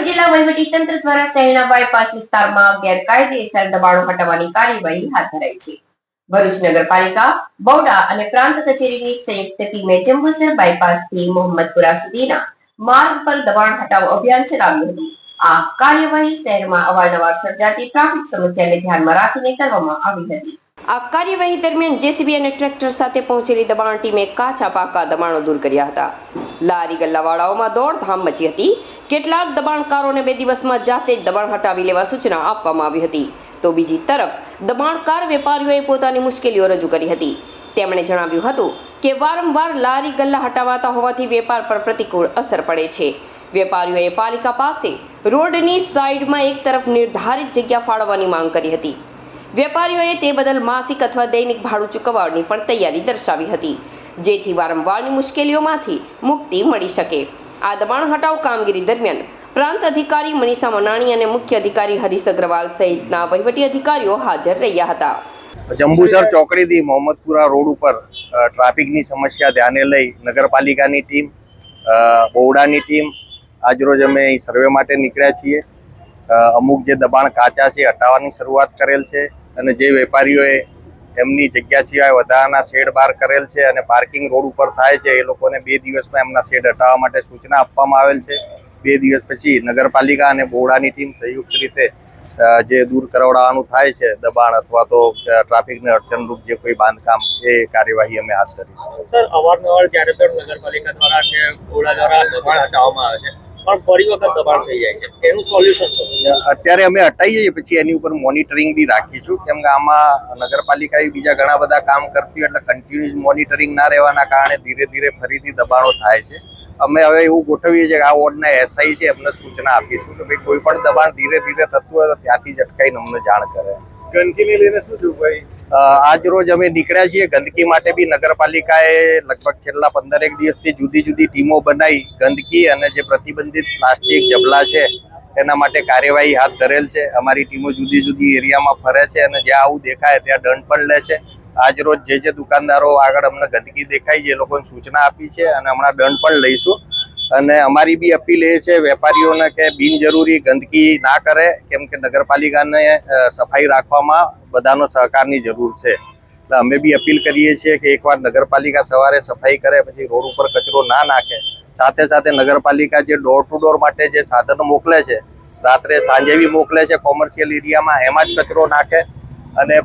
ભરૂચ જિલ્લા વહીવટી દ્વારા શહેરના બાયપાસ વિસ્તારમાં ગેરકાયદેસર દબાણો હટાવવાની કાર્યવાહી હાથ ધરાઈ છે. ભરૂચ નગરપાલિકા બૌડા અને પ્રાંત કચેરીની સંયુક્ત ટીમે જંબુસર બાયપાસથી મોહમ્મદપુરા સુધીના માર્ગ પર દબાણ હટાવ અભિયાન ચલાવ્યું હતું. આ કાર્યવાહી શહેરમાં અવારનવાર સર્જાતી ટ્રાફિક સમસ્યાને ધ્યાનમાં રાખીને કરવામાં આવી હતી. આ કાર્યવાહી દરમિયાન જેસીબી અને ટ્રેક્ટર સાથે પહોંચેલી દબાણ ટીમે કાચા પાકા દબાણો દૂર કર્યા હતા. લારી ગલ્લાવાળાઓમાં દોડધામ મચી હતી. કેટલાક દબાણકારોને બે દિવસમાં જાતે જ દબાણ હટાવી લેવા સૂચના આપવામાં આવી હતી. તો બીજી તરફ, દબાણકાર વેપારીઓએ પોતાની મુશ્કેલીઓ રજૂ કરી હતી. તેમણે જણાવ્યું હતું કે વારંવાર લારી ગલ્લા હટાવાતા હોવાથી વેપાર પર પ્રતિકૂળ અસર પડે છે. વેપારીઓએ પાલિકા પાસે રોડની સાઈડમાં એક તરફ નિર્ધારિત જગ્યા ફાળવવાની માંગ કરી હતી. વેપારીઓએ તે બદલ માસિક અથવા દૈનિક ભાડું ચૂકવવાની પણ તૈયારી દર્શાવી હતી. જેથી વારંવારની મુશ્કેલીઓમાંથી મુક્તિ મળી શકે. આ દબાણ હટાવ કામગીરી દરમિયાન પ્રાંત અધિકારી મનીષા મનાણી અને મુખ્ય અધિકારી હરીશ અગ્રવાલ સહિતના વહીવટી અધિકારીઓ હાજર રહ્યા હતા. જંબુસર ચોકડીથી મોહમ્મદપુરા રોડ ઉપર ટ્રાફિકની સમસ્યા ધ્યાને લઈ નગરપાલિકાની ટીમ બહુડાની ટીમ આજરોજ અમે અહીં સર્વે માટે નીકળ્યા છીએ. અમુક જે દબાણ કાચા છે હટાવવાની શરૂઆત કરેલ છે અને જે વેપારીઓએ એમની જગ્યા સિવાય વધારાના શેડ બહાર કરેલ છે અને પાર્કિંગ રોડ ઉપર થાય છે. એ લોકોને બે દિવસમાં એમના શેડ હટાવવા માટે સૂચના આપવામાં આવેલ છે. બે દિવસ પછી નગરપાલિકા અને બોડાની ટીમ સંયુક્ત રીતે જે દૂર કરાવડાવવાનું થાય છે, દબાણ અથવા તો ટ્રાફિકને અડચણરૂપ જે કોઈ બાંધકામ, એ કાર્યવાહી અમે હાથ ધરીશું. સર, અવારનવાર જ્યારે પણ નગરપાલિકા દ્વારા કે બોડા દ્વારા દબાણ હટાવવામાં આવે છે પણ ફરી વખત દબાણ થઈ જાય છે. એનું સોલ્યુશન અત્યારે અમે હટાઈએ છીએ પછી એની ઉપર મોનિટરિંગ બી રાખીશું. કેમ કે આમાં નગરપાલિકાએ બીજા ઘણા બધા કામ કરતી એટલે કન્ટિન્યુઅસ મોનિટરિંગ ના રહેવાના કારણે ધીરે ધીરે ફરીથી દબાણો થાય છે. અમે હવે એવું ગોઠવીએ છીએ કે આ વોર્ડના એસઆઈ છે એમને સૂચના આપીશું કે ભાઈ કોઈ પણ દબાણ ધીરે ધીરે થતું હોય તો ત્યાંથી જ અટકાઈને અમને જાણ કરે. ગંદકીને લઈને શું થયું ભાઈ? અ, આજ રોજ અમે નીકળ્યા છીએ. ગંદકી માટે બી નગરપાલિકાએ લગભગ છેલ્લા પંદરેક દિવસથી જુદી જુદી ટીમો બનાવી ગંદકી અને જે પ્રતિબંધિત પ્લાસ્ટિક, જબલા છે, એના માટે કાર્યવાહી હાથ ધરેલ છે. અમારી ટીમો જુદી જુદી એરિયામાં ફરે છે અને જ્યાં આવું દેખાય ત્યાં દંડ પણ લે છે. આજ રોજ જે જે દુકાનદારો આગળ અમને ગંદકી દેખાય છે એ લોકોને સૂચના આપી છે અને હમણાં દંડ પણ લઈશું. અને અમારી બી અપીલ એ છે વેપારીઓને કે બિનજરૂરી ગંદકી ના કરે, કેમ કે નગરપાલિકાને સફાઈ રાખવામાં બધાનો સહકારની જરૂર છે. એટલે અમે બી અપીલ કરીએ છીએ કે એકવાર નગરપાલિકા સવારે સફાઈ કરે, પછી રોડ ઉપર કચરો ના નાખે. સાથે સાથે નગરપાલિકા જે ડોર ટુ ડોર માટે જે સાધનો મોકલે છે, રાત્રે સાંજે બી મોકલે છે કોમર્શિયલ એરિયામાં એમાં જ કચરો નાખે. અને